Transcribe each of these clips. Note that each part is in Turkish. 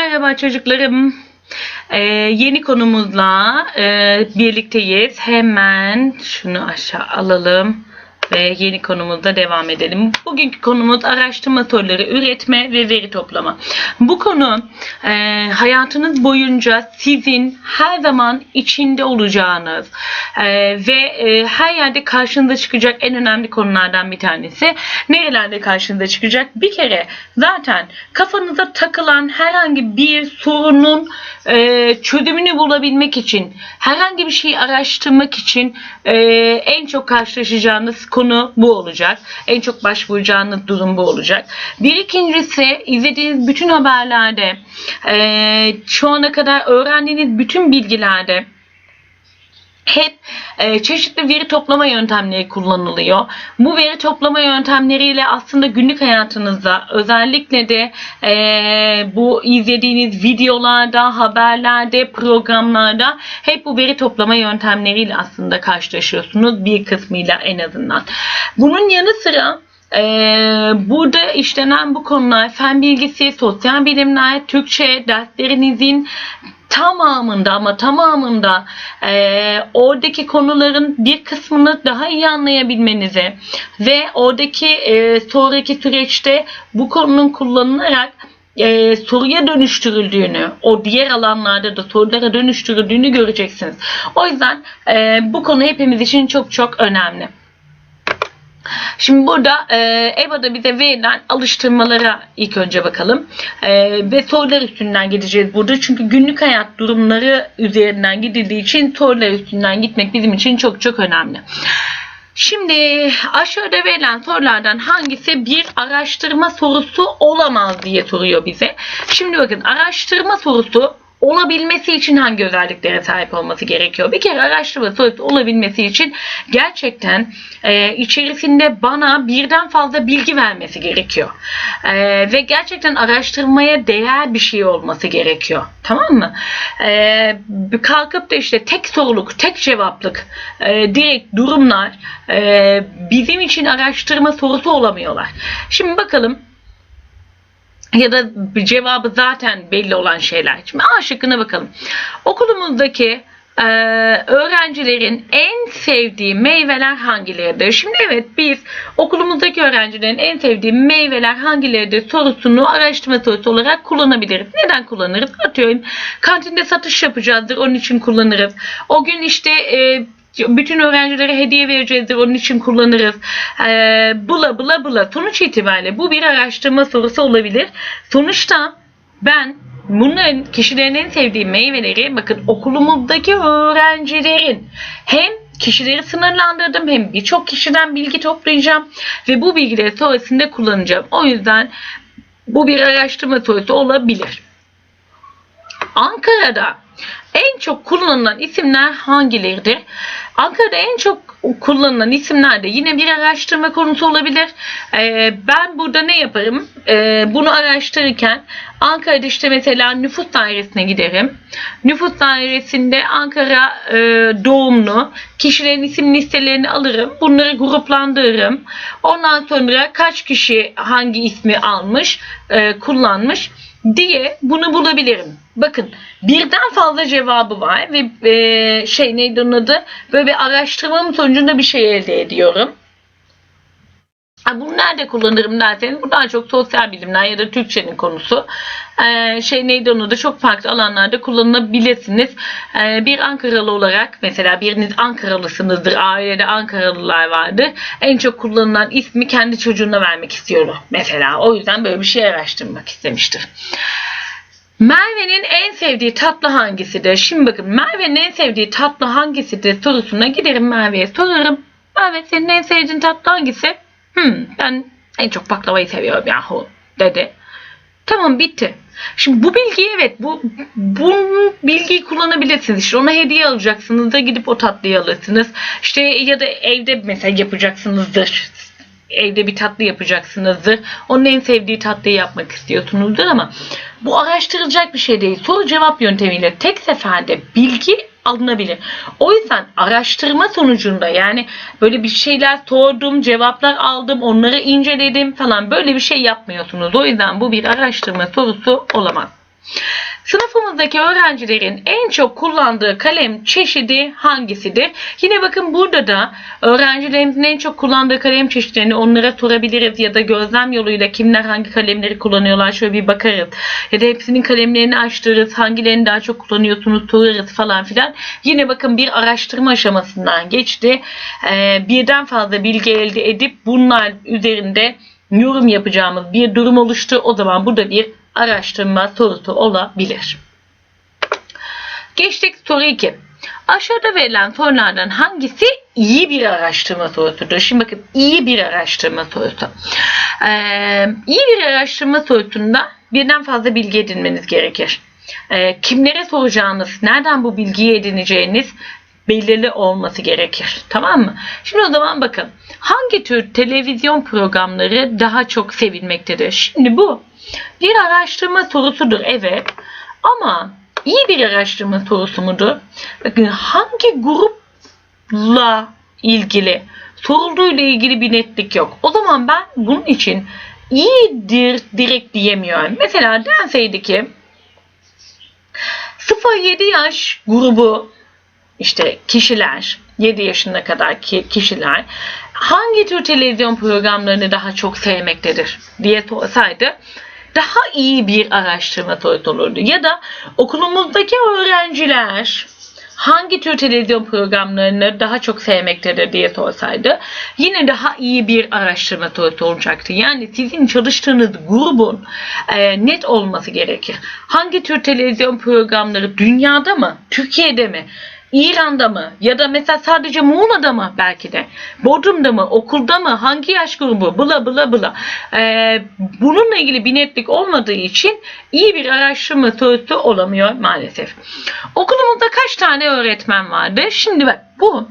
Merhaba çocuklarım. Ee, yeni konumuzla e, birlikteyiz. Hemen şunu aşağı alalım ve yeni konumuzda devam edelim. Bugünkü konumuz araştırma soruları üretme ve veri toplama. Bu konu e, hayatınız boyunca sizin her zaman içinde olacağınız e, ve e, her yerde karşınıza çıkacak en önemli konulardan bir tanesi. Nerelerde karşınıza çıkacak? Bir kere zaten kafanıza takılan herhangi bir sorunun e, çözümünü bulabilmek için, herhangi bir şeyi araştırmak için e, en çok karşılaşacağınız konu bu olacak. En çok başvuracağınız durum bu olacak. Bir ikincisi izlediğiniz bütün haberlerde, e, şu ana kadar öğrendiğiniz bütün bilgilerde hep e, çeşitli veri toplama yöntemleri kullanılıyor. Bu veri toplama yöntemleriyle aslında günlük hayatınızda özellikle de e, bu izlediğiniz videolarda, haberlerde, programlarda hep bu veri toplama yöntemleriyle aslında karşılaşıyorsunuz bir kısmıyla en azından. Bunun yanı sıra ee, burada işlenen bu konular fen bilgisi, sosyal bilimler, Türkçe derslerinizin tamamında ama tamamında e, oradaki konuların bir kısmını daha iyi anlayabilmenizi ve oradaki e, sonraki süreçte bu konunun kullanılarak e, soruya dönüştürüldüğünü, o diğer alanlarda da sorulara dönüştürüldüğünü göreceksiniz. O yüzden e, bu konu hepimiz için çok çok önemli. Şimdi burada e, EBA'da bize verilen alıştırmalara ilk önce bakalım. E, ve sorular üstünden gideceğiz burada. Çünkü günlük hayat durumları üzerinden gidildiği için sorular üstünden gitmek bizim için çok çok önemli. Şimdi aşağıda verilen sorulardan hangisi bir araştırma sorusu olamaz diye soruyor bize. Şimdi bakın araştırma sorusu olabilmesi için hangi özelliklere sahip olması gerekiyor? Bir kere araştırma sorusu olabilmesi için gerçekten e, içerisinde bana birden fazla bilgi vermesi gerekiyor. E, ve gerçekten araştırmaya değer bir şey olması gerekiyor. Tamam mı? E, kalkıp da işte tek soruluk, tek cevaplık e, direkt durumlar e, bizim için araştırma sorusu olamıyorlar. Şimdi bakalım ya da cevabı zaten belli olan şeyler. Şimdi A şıkkına bakalım. Okulumuzdaki e, öğrencilerin en sevdiği meyveler hangileridir? Şimdi evet biz okulumuzdaki öğrencilerin en sevdiği meyveler hangileridir sorusunu araştırma sorusu olarak kullanabiliriz. Neden kullanırız? Atıyorum kantinde satış yapacağızdır onun için kullanırız. O gün işte e, bütün öğrencilere hediye vereceğizdir onun için kullanırız. Ee, bula bula bula. Sonuç itibariyle bu bir araştırma sorusu olabilir. Sonuçta ben bunların kişilerin en sevdiği meyveleri bakın okulumuzdaki öğrencilerin hem kişileri sınırlandırdım hem birçok kişiden bilgi toplayacağım ve bu bilgileri sonrasında kullanacağım. O yüzden bu bir araştırma sorusu olabilir. Ankara'da en çok kullanılan isimler hangileridir? Ankara'da en çok kullanılan isimler de yine bir araştırma konusu olabilir. Ee, ben burada ne yaparım? Ee, bunu araştırırken Ankara'da işte mesela nüfus dairesine giderim. Nüfus dairesinde Ankara e, doğumlu kişilerin isim listelerini alırım. Bunları gruplandırırım. Ondan sonra kaç kişi hangi ismi almış, e, kullanmış diye bunu bulabilirim. Bakın birden fazla cevabı var ve e, şey neydi onun adı? Böyle bir araştırmam sonucunda bir şey elde ediyorum. Bunu nerede kullanırım derseniz bu daha çok sosyal bilimler ya da Türkçenin konusu. Ee, şey neydi onu da çok farklı alanlarda kullanabilirsiniz. Ee, bir Ankaralı olarak mesela biriniz Ankaralısınızdır. Ailede Ankaralılar vardır. En çok kullanılan ismi kendi çocuğuna vermek istiyor mesela. O yüzden böyle bir şey araştırmak istemiştir. Merve'nin en sevdiği tatlı hangisidir? Şimdi bakın Merve'nin en sevdiği tatlı hangisidir sorusuna giderim Merve'ye sorarım. Merve senin en sevdiğin tatlı hangisi? Hmm, ben en çok baklavayı seviyorum yahu dedi. Tamam bitti. Şimdi bu bilgiyi evet bu bu bilgiyi kullanabilirsiniz. İşte ona hediye alacaksınız da gidip o tatlıyı alırsınız. İşte ya da evde mesela yapacaksınızdır. Evde bir tatlı yapacaksınızdır. Onun en sevdiği tatlıyı yapmak istiyorsunuzdur ama bu araştırılacak bir şey değil. Soru cevap yöntemiyle tek seferde bilgi alınabilir. O yüzden araştırma sonucunda yani böyle bir şeyler sordum, cevaplar aldım, onları inceledim falan böyle bir şey yapmıyorsunuz. O yüzden bu bir araştırma sorusu olamaz. Sınıfımızdaki öğrencilerin en çok kullandığı kalem çeşidi hangisidir? Yine bakın burada da öğrencilerimizin en çok kullandığı kalem çeşitlerini onlara sorabiliriz ya da gözlem yoluyla kimler hangi kalemleri kullanıyorlar şöyle bir bakarız. Ya da hepsinin kalemlerini açtırırız, hangilerini daha çok kullanıyorsunuz sorarız falan filan. Yine bakın bir araştırma aşamasından geçti. Ee, birden fazla bilgi elde edip bunlar üzerinde yorum yapacağımız bir durum oluştu. O zaman burada bir araştırma sorusu olabilir. Geçtik soru 2. Aşağıda verilen sorulardan hangisi iyi bir araştırma sorusudur? Şimdi bakın iyi bir araştırma sorusu. Ee, iyi bir araştırma sorusunda birden fazla bilgi edinmeniz gerekir. Ee, kimlere soracağınız, nereden bu bilgiyi edineceğiniz belirli olması gerekir. Tamam mı? Şimdi o zaman bakın. Hangi tür televizyon programları daha çok sevilmektedir? Şimdi bu bir araştırma sorusudur evet. Ama iyi bir araştırma sorusu mudur? Bakın hangi grupla ilgili sorulduğuyla ilgili bir netlik yok. O zaman ben bunun için iyidir direkt diyemiyorum. Mesela denseydi ki 0-7 yaş grubu işte kişiler 7 yaşına kadar ki kişiler hangi tür televizyon programlarını daha çok sevmektedir diye sorsaydı daha iyi bir araştırma sorusu olurdu. Ya da okulumuzdaki öğrenciler hangi tür televizyon programlarını daha çok sevmektedir diye sorsaydı yine daha iyi bir araştırma sorusu olacaktı. Yani sizin çalıştığınız grubun e, net olması gerekir. Hangi tür televizyon programları dünyada mı, Türkiye'de mi, İran'da mı ya da mesela sadece Muğla'da mı belki de Bodrum'da mı okulda mı hangi yaş grubu bula bula bula ee, bununla ilgili bir netlik olmadığı için iyi bir araştırma sorusu olamıyor maalesef. Okulumuzda kaç tane öğretmen vardı? Şimdi bak bu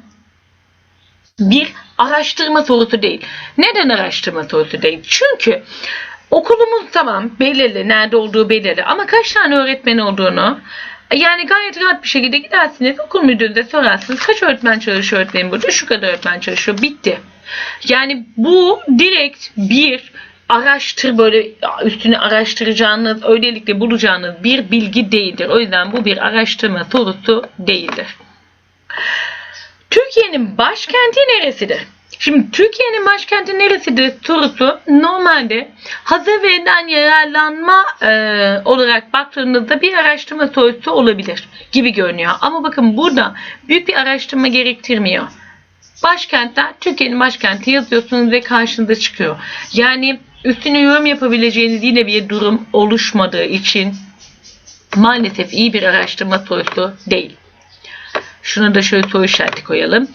bir araştırma sorusu değil. Neden araştırma sorusu değil? Çünkü okulumuz tamam belirli nerede olduğu belirli ama kaç tane öğretmen olduğunu yani gayet rahat bir şekilde gidersiniz okul müdürüne sorarsınız kaç öğretmen çalışıyor öğretmenim burada şu kadar öğretmen çalışıyor bitti. Yani bu direkt bir araştır böyle üstüne araştıracağınız öylelikle bulacağınız bir bilgi değildir. O yüzden bu bir araştırma sorusu değildir. Türkiye'nin başkenti neresidir? Şimdi Türkiye'nin başkenti neresidir sorusu normalde hazır veriden yararlanma e, olarak baktığınızda bir araştırma sorusu olabilir gibi görünüyor. Ama bakın burada büyük bir araştırma gerektirmiyor. Başkentler Türkiye'nin başkenti yazıyorsunuz ve karşınıza çıkıyor. Yani üstüne yorum yapabileceğiniz yine bir durum oluşmadığı için maalesef iyi bir araştırma sorusu değil. Şuna da şöyle soru işareti koyalım.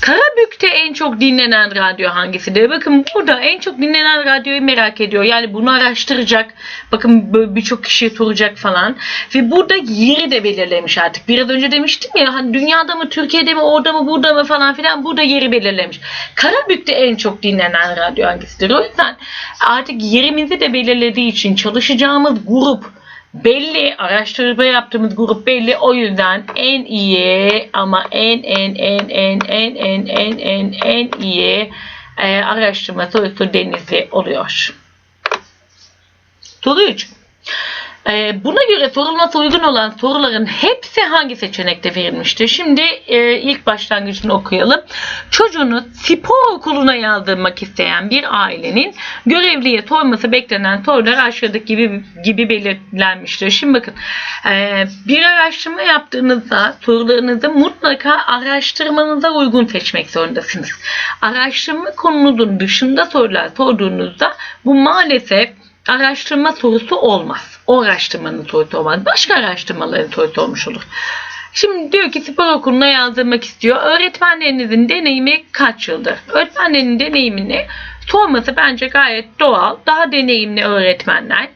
Karabük'te en çok dinlenen radyo hangisidir? Bakın burada en çok dinlenen radyoyu merak ediyor. Yani bunu araştıracak. Bakın birçok kişiye soracak falan. Ve burada yeri de belirlemiş artık. Biraz önce demiştim ya hani dünyada mı, Türkiye'de mi, orada mı, burada mı falan filan. Burada yeri belirlemiş. Karabük'te en çok dinlenen radyo hangisidir? O yüzden artık yerimizi de belirlediği için çalışacağımız grup belli araştırma yaptığımız grup belli o yüzden en iyi ama en en en en en en en en en iyi e, araştırma sorusu Denizli oluyor. Soru 3. E, buna göre sorulması uygun olan soruların hepsi hangi seçenekte verilmiştir? Şimdi e, ilk başlangıcını okuyalım. Çocuğunu spor okuluna yazdırmak isteyen bir ailenin görevliye sorması beklenen sorular aşağıdaki gibi gibi belirlenmiştir. Şimdi bakın e, bir araştırma yaptığınızda sorularınızı mutlaka araştırmanıza uygun seçmek zorundasınız. Araştırma konunuzun dışında sorular sorduğunuzda bu maalesef araştırma sorusu olmaz. O araştırmanın sorusu olmaz. Başka araştırmaların sorusu olmuş olur. Şimdi diyor ki spor okuluna yazdırmak istiyor. Öğretmenlerinizin deneyimi kaç yıldır? Öğretmenlerin deneyimini sorması bence gayet doğal. Daha deneyimli öğretmenler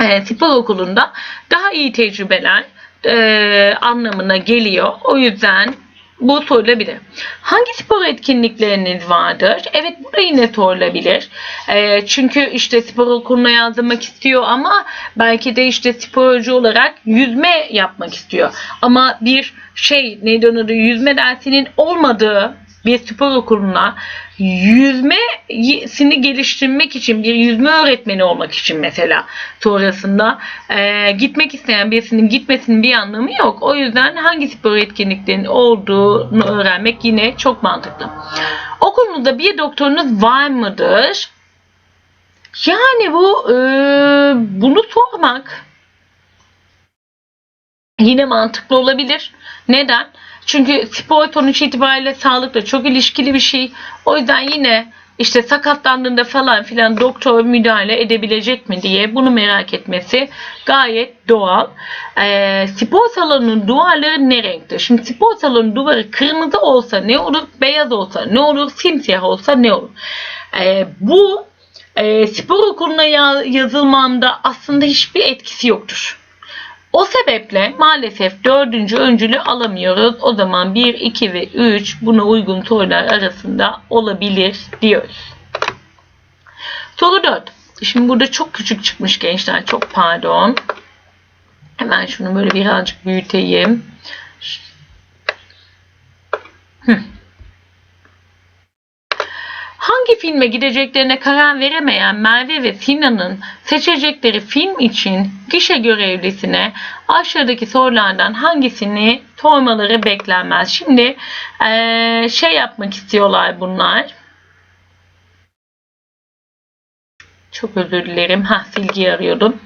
e, spor okulunda daha iyi tecrübeler e, anlamına geliyor. O yüzden bu sorulabilir. Hangi spor etkinlikleriniz vardır? Evet bu da yine sorulabilir. E, çünkü işte spor okuluna yazdırmak istiyor ama belki de işte sporcu olarak yüzme yapmak istiyor. Ama bir şey onun adı yüzme dersinin olmadığı bir spor okuluna yüzmesini geliştirmek için bir yüzme öğretmeni olmak için mesela sonrasında e, gitmek isteyen birisinin gitmesinin bir anlamı yok. O yüzden hangi spor etkinliklerinin olduğunu öğrenmek yine çok mantıklı. Okulunuzda bir doktorunuz var mıdır? Yani bu e, bunu sormak yine mantıklı olabilir. Neden? Çünkü spor sonuç itibariyle sağlıkla çok ilişkili bir şey. O yüzden yine işte sakatlandığında falan filan doktor müdahale edebilecek mi diye bunu merak etmesi gayet doğal. Ee, spor salonunun duvarları ne renkte? Şimdi spor salonunun duvarı kırmızı olsa ne olur? Beyaz olsa ne olur? Simsiyah olsa ne olur? Ee, bu e, spor okuluna ya- yazılmamda aslında hiçbir etkisi yoktur. O sebeple maalesef dördüncü öncülü alamıyoruz. O zaman 1, 2 ve 3 buna uygun sorular arasında olabilir diyoruz. Soru 4. Şimdi burada çok küçük çıkmış gençler. Çok pardon. Hemen şunu böyle birazcık büyüteyim. Hı. Hangi filme gideceklerine karar veremeyen Merve ve Sinan'ın seçecekleri film için gişe görevlisine aşağıdaki sorulardan hangisini sormaları beklenmez. Şimdi şey yapmak istiyorlar bunlar. Çok özür dilerim. Ha silgiyi arıyordum.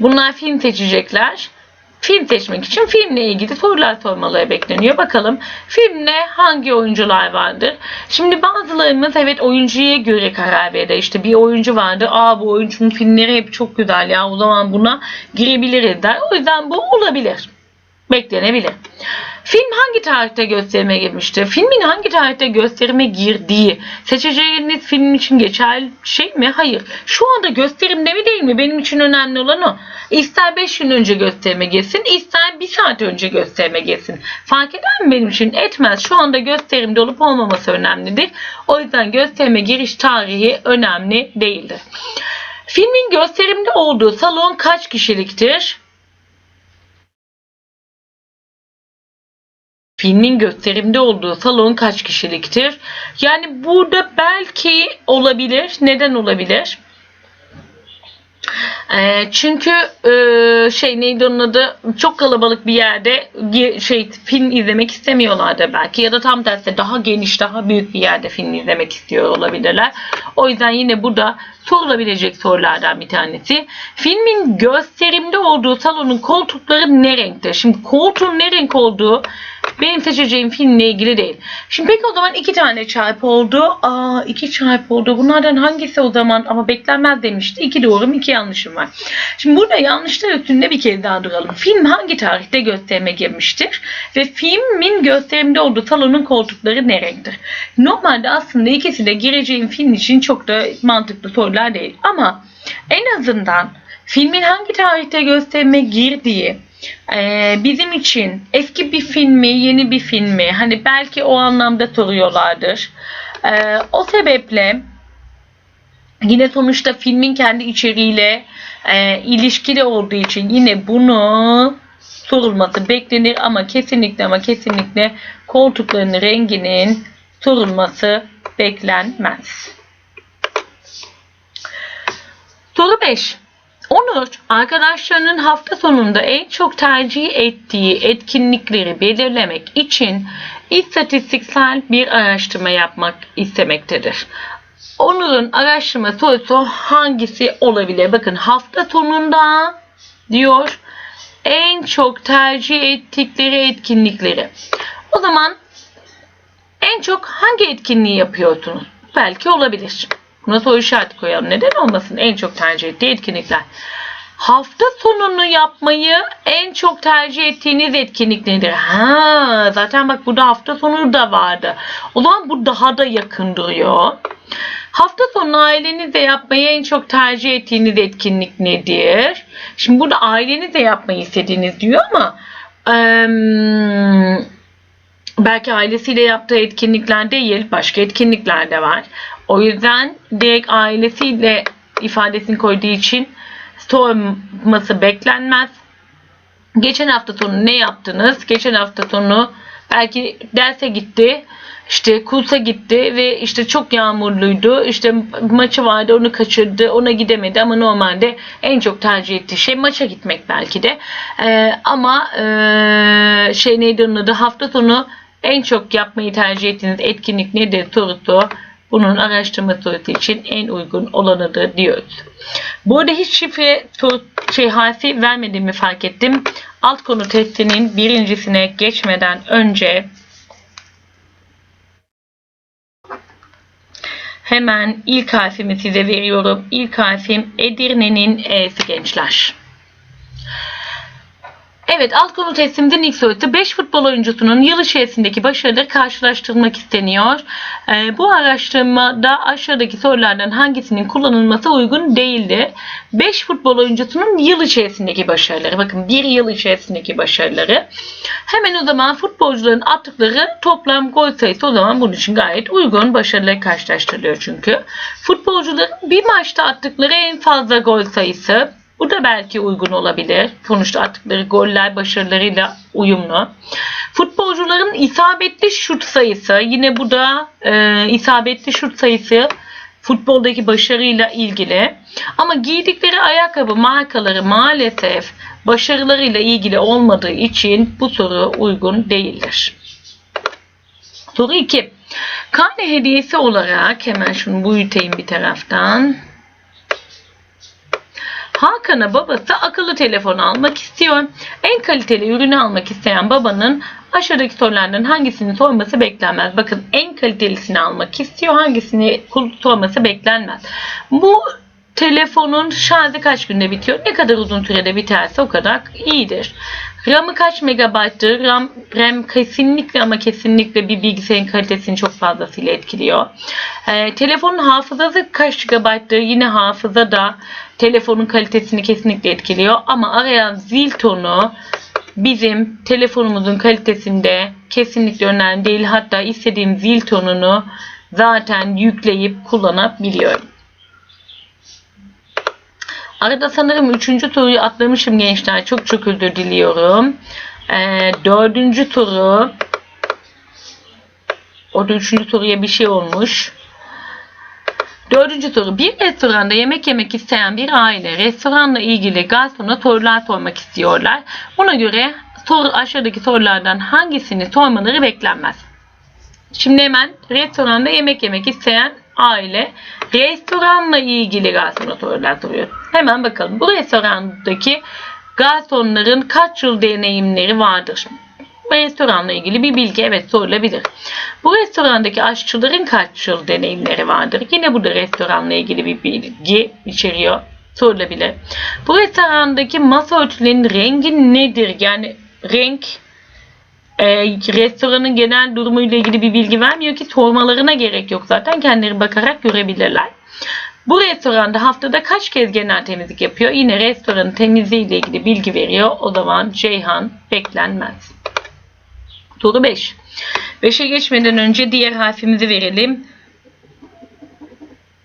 Bunlar film seçecekler. Film seçmek için filmle ilgili sorular sormaları bekleniyor. Bakalım filmde hangi oyuncular vardır? Şimdi bazılarımız evet oyuncuya göre karar verir. İşte bir oyuncu vardır. Aa bu oyuncunun filmleri hep çok güzel ya o zaman buna girebiliriz der. O yüzden bu olabilir. Beklenebilir. Film hangi tarihte gösterime girmiştir? Filmin hangi tarihte gösterime girdiği seçeceğiniz film için geçerli şey mi? Hayır. Şu anda gösterimde mi değil mi? Benim için önemli olan o. İster 5 gün önce gösterime girsin, ister 1 saat önce gösterime girsin. Fark eder mi benim için? Etmez. Şu anda gösterimde olup olmaması önemlidir. O yüzden gösterime giriş tarihi önemli değildir. Filmin gösterimde olduğu salon kaç kişiliktir? Filmin gösterimde olduğu salon kaç kişiliktir? Yani burada belki olabilir. Neden olabilir? Ee, çünkü e, şey neydi onun adı çok kalabalık bir yerde şey film izlemek istemiyorlardı belki ya da tam tersi daha geniş daha büyük bir yerde film izlemek istiyor olabilirler. O yüzden yine burada sorulabilecek sorulardan bir tanesi. Filmin gösterimde olduğu salonun koltukları ne renkte? Şimdi koltuğun ne renk olduğu benim seçeceğim filmle ilgili değil. Şimdi peki o zaman iki tane çarpı oldu. Aa iki çarpı oldu. Bunlardan hangisi o zaman ama beklenmez demişti. İki doğrum iki yanlışım var. Şimdi burada yanlışlar üstünde bir kez daha duralım. Film hangi tarihte gösterime girmiştir? Ve filmin gösterimde olduğu salonun koltukları ne renktir? Normalde aslında ikisi de gireceğim film için çok da mantıklı sorular değil. Ama en azından filmin hangi tarihte gösterime girdiği ee, bizim için eski bir film mi, yeni bir film mi? Hani belki o anlamda soruyorlardır. Ee, o sebeple yine sonuçta filmin kendi içeriğiyle e, ilişkili olduğu için yine bunu sorulması beklenir ama kesinlikle ama kesinlikle koltukların renginin sorulması beklenmez. Soru 5. Onur, arkadaşlarının hafta sonunda en çok tercih ettiği etkinlikleri belirlemek için istatistiksel bir araştırma yapmak istemektedir. Onur'un araştırma sorusu hangisi olabilir? Bakın hafta sonunda diyor en çok tercih ettikleri etkinlikleri. O zaman en çok hangi etkinliği yapıyorsunuz? Belki olabilir. Buna soru işareti koyalım. Neden olmasın en çok tercih ettiği etkinlikler? Hafta sonunu yapmayı en çok tercih ettiğiniz etkinlik nedir? Ha, zaten bak burada hafta sonu da vardı. O zaman bu daha da yakın duruyor. Hafta sonu ailenizle yapmayı en çok tercih ettiğiniz etkinlik nedir? Şimdi burada ailenizle yapmayı istediğiniz diyor ama eee belki ailesiyle yaptığı etkinlikler değil, başka etkinlikler de var. O yüzden direkt ailesiyle ifadesini koyduğu için sorması beklenmez. Geçen hafta sonu ne yaptınız? Geçen hafta sonu Belki derse gitti, işte kursa gitti ve işte çok yağmurluydu. İşte maçı vardı onu kaçırdı, ona gidemedi ama normalde en çok tercih ettiği şey maça gitmek belki de. Ee, ama ee, şey neydi onun adı hafta sonu en çok yapmayı tercih ettiğiniz etkinlik nedir sorusu bunun araştırma sorusu için en uygun olanıdır diyoruz. Bu arada hiç şifre şey harfi vermediğimi fark ettim. Alt konu testinin birincisine geçmeden önce hemen ilk harfimi size veriyorum. İlk harfim Edirne'nin E'si gençler. Evet alt konu testimizin ilk sorusu 5 futbol oyuncusunun yıl içerisindeki başarıları karşılaştırmak isteniyor. Ee, bu araştırmada aşağıdaki sorulardan hangisinin kullanılması uygun değildi? 5 futbol oyuncusunun yıl içerisindeki başarıları. Bakın bir yıl içerisindeki başarıları. Hemen o zaman futbolcuların attıkları toplam gol sayısı o zaman bunun için gayet uygun. Başarıları karşılaştırılıyor çünkü. Futbolcuların bir maçta attıkları en fazla gol sayısı bu da belki uygun olabilir. Sonuçta attıkları goller başarılarıyla uyumlu. Futbolcuların isabetli şut sayısı yine bu da e, isabetli şut sayısı futboldaki başarıyla ilgili. Ama giydikleri ayakkabı markaları maalesef başarılarıyla ilgili olmadığı için bu soru uygun değildir. Soru 2. Karne hediyesi olarak hemen şunu büyüteyim bir taraftan. Hakan'a babası akıllı telefon almak istiyor. En kaliteli ürünü almak isteyen babanın aşağıdaki sorulardan hangisini sorması beklenmez. Bakın en kalitelisini almak istiyor. Hangisini sorması beklenmez. Bu telefonun şarjı kaç günde bitiyor? Ne kadar uzun sürede biterse o kadar iyidir. RAM'ı kaç megabayttır? RAM, RAM kesinlikle ama kesinlikle bir bilgisayarın kalitesini çok fazlasıyla etkiliyor. Ee, telefonun hafızası kaç GB'tır? Yine hafıza da telefonun kalitesini kesinlikle etkiliyor. Ama arayan zil tonu bizim telefonumuzun kalitesinde kesinlikle önemli değil. Hatta istediğim zil tonunu zaten yükleyip kullanabiliyorum. Arada sanırım üçüncü soruyu atlamışım gençler. Çok çok özür diliyorum. Ee, dördüncü soru. Orada üçüncü soruya bir şey olmuş. Dördüncü soru. Bir restoranda yemek yemek isteyen bir aile restoranla ilgili garsona sorular sormak istiyorlar. Buna göre soru aşağıdaki sorulardan hangisini sormaları beklenmez. Şimdi hemen restoranda yemek yemek isteyen aile restoranla ilgili garsona sorular soruyor. Hemen bakalım. Bu restorandaki garsonların kaç yıl deneyimleri vardır? Bu restoranla ilgili bir bilgi evet sorulabilir. Bu restorandaki aşçıların kaç yıl deneyimleri vardır? Yine bu da restoranla ilgili bir bilgi içeriyor. Sorulabilir. Bu restorandaki masa örtülerinin rengi nedir? Yani renk e, restoranın genel durumuyla ilgili bir bilgi vermiyor ki sormalarına gerek yok zaten kendileri bakarak görebilirler. Bu restoranda haftada kaç kez genel temizlik yapıyor? Yine restoranın temizliği ile ilgili bilgi veriyor. O zaman Ceyhan beklenmez. Soru 5. 5'e geçmeden önce diğer harfimizi verelim.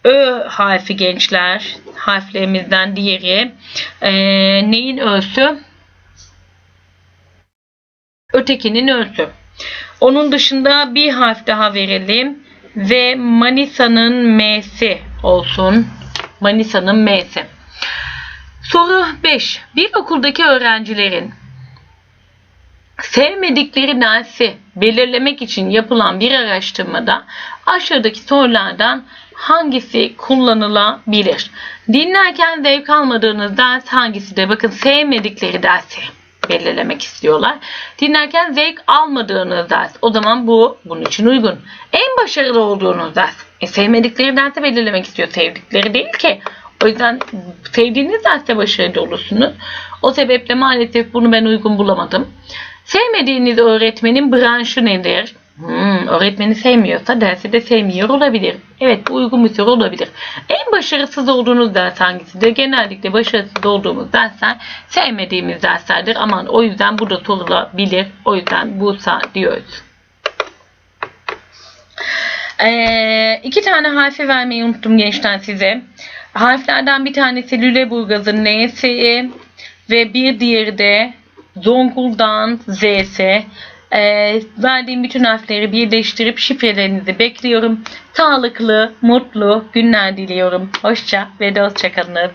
Ö harfi gençler. Harflerimizden diğeri. Ee, neyin ö'sü? Ötekinin ö'sü. Onun dışında bir harf daha verelim. Ve Manisa'nın M'si olsun. Manisa'nın M'si. Soru 5. Bir okuldaki öğrencilerin sevmedikleri dersi belirlemek için yapılan bir araştırmada aşağıdaki sorulardan hangisi kullanılabilir? Dinlerken zevk almadığınız ders hangisidir? Bakın sevmedikleri dersi belirlemek istiyorlar. Dinlerken zevk almadığınız ders. O zaman bu bunun için uygun. En başarılı olduğunuz ders. E, sevmedikleri dersi belirlemek istiyor. Sevdikleri değil ki. O yüzden sevdiğiniz derste başarılı olursunuz. O sebeple maalesef bunu ben uygun bulamadım. Sevmediğiniz öğretmenin branşı nedir? Hmm, öğretmeni sevmiyorsa dersi de sevmiyor olabilir. Evet bu uygun bir soru olabilir. En başarısız olduğunuz ders hangisidir? Genellikle başarısız olduğumuz dersler sevmediğimiz derslerdir. Aman o yüzden burada sorulabilir. O yüzden Bursa diyoruz. Ee, iki tane harfi vermeyi unuttum gençler size. Harflerden bir tanesi Lüleburgaz'ın N'si ve bir diğeri de Zonguldak'ın Z'si. Ee, verdiğim bütün harfleri birleştirip şifrelerinizi bekliyorum. Sağlıklı, mutlu günler diliyorum. Hoşça ve hoşça kalın.